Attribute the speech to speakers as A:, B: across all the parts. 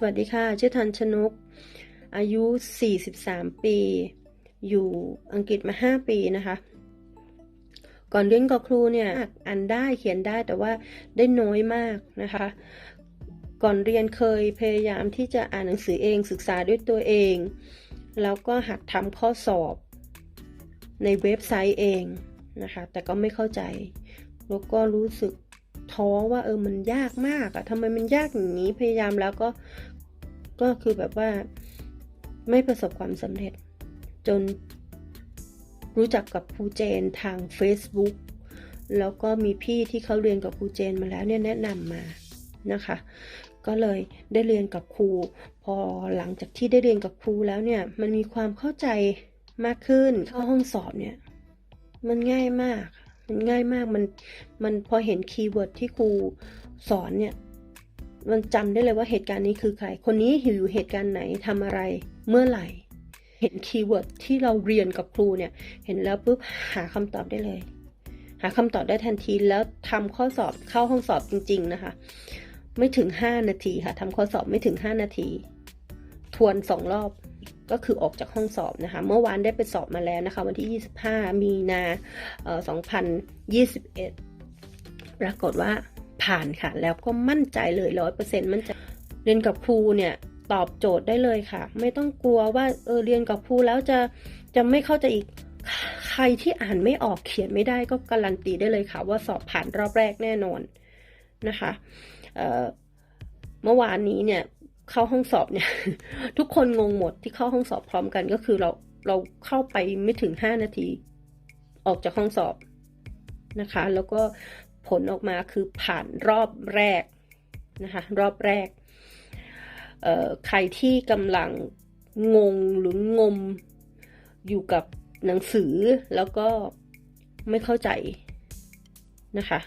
A: สวัสดีค่ะ ชื่อทันชนก อายุ 43 ปี อยู่อังกฤษมา 5 ปีนะคะ ก่อนเรียนกับครูเนี่ยอ่านได้เขียนได้แต่ว่าได้น้อยมากนะคะ ก่อนเรียนเคยพยายามที่จะอ่านหนังสือเองศึกษาด้วยตัวเอง แล้วก็หัดทำข้อสอบในเว็บไซต์เองนะคะ แต่ก็ไม่เข้าใจ แล้วก็รู้สึก ท้อว่า เออมันยากมากอะทำไมมันยากอย่างนี้พยายามแล้วก็ก็คือแบบว่าไม่ประสบความสำเร็จ จนรู้จักกับครูเจนทาง Facebook แล้วก็มีพี่ที่เขาเรียนกับครูเจนมาแล้วเนี่ยแนะนำมานะคะ ก็เลยได้เรียนกับครู พอหลังจากที่ได้เรียนกับครูแล้วเนี่ย มันมีความเข้าใจมากขึ้นเข้าห้องสอบเนี่ย มันง่ายมาก มันง่ายมากมันมันพอเห็นคีย์เวิร์ดที่ครูสอนเนี่ย มันจำได้เลยว่าเหตุการณ์นี้คือใคร คนนี้อยู่เหตุการณ์ไหนทำอะไรเมื่อไหร่ เห็นคีย์เวิร์ดที่เราเรียนกับครูเนี่ย เห็นแล้วปุ๊บหาคำตอบได้เลย หาคำตอบได้ทันทีแล้วทำข้อสอบเข้าห้องสอบจริง ๆ นะคะ ไม่ถึง 5 นาทีค่ะทำข้อสอบไม่ถึง 5 นาที ทวนสองรอบ ก็คือออกจากห้องสอบนะคะ เมื่อวานได้ไปสอบมาแล้วนะคะ วันที่ 25 มีนา2021 ปรากฏว่าผ่านค่ะ แล้วก็มั่นใจเลยร้อยเปอร์เซ็นต์มั่นใจเรียนกับครูเนี่ยตอบโจทย์ได้เลยค่ะ ไม่ต้องกลัวว่าเออเรียนกับครูแล้วจะจะไม่เข้าใจอีกใครที่อ่านไม่ออกเขียนไม่ได้ก็การันตีได้เลยค่ะ ว่าสอบผ่านรอบแรกแน่นอนนะคะเเมื่อวานนี้เนี่ย เข้าห้องสอบเนี่ย ทุกคนงงหมดที่เข้าห้องสอบพร้อมกันก็คือเราเราเข้าไปไม่ถึงห้านาที ออกจากห้องสอบนะคะ แล้วก็ผลออกมาคือผ่านรอบแรกนะคะรอบแรก ใครที่กำลังงงหรืองมอยู่กับหนังสือแล้วก็ไม่เข้าใจนะคะ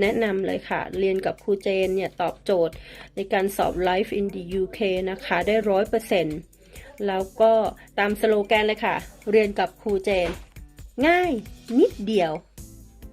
A: แนะนำเลยค่ะ เรียนกับครูเจนเนี่ยตอบโจทย์ในการสอบ Life in the UK นะคะ ได้ร้อยเปอร์เซ็นต์แล้วก็ตามสโลแกนเลยค่ะ เรียนกับครูเจน ง่ายนิดเดียว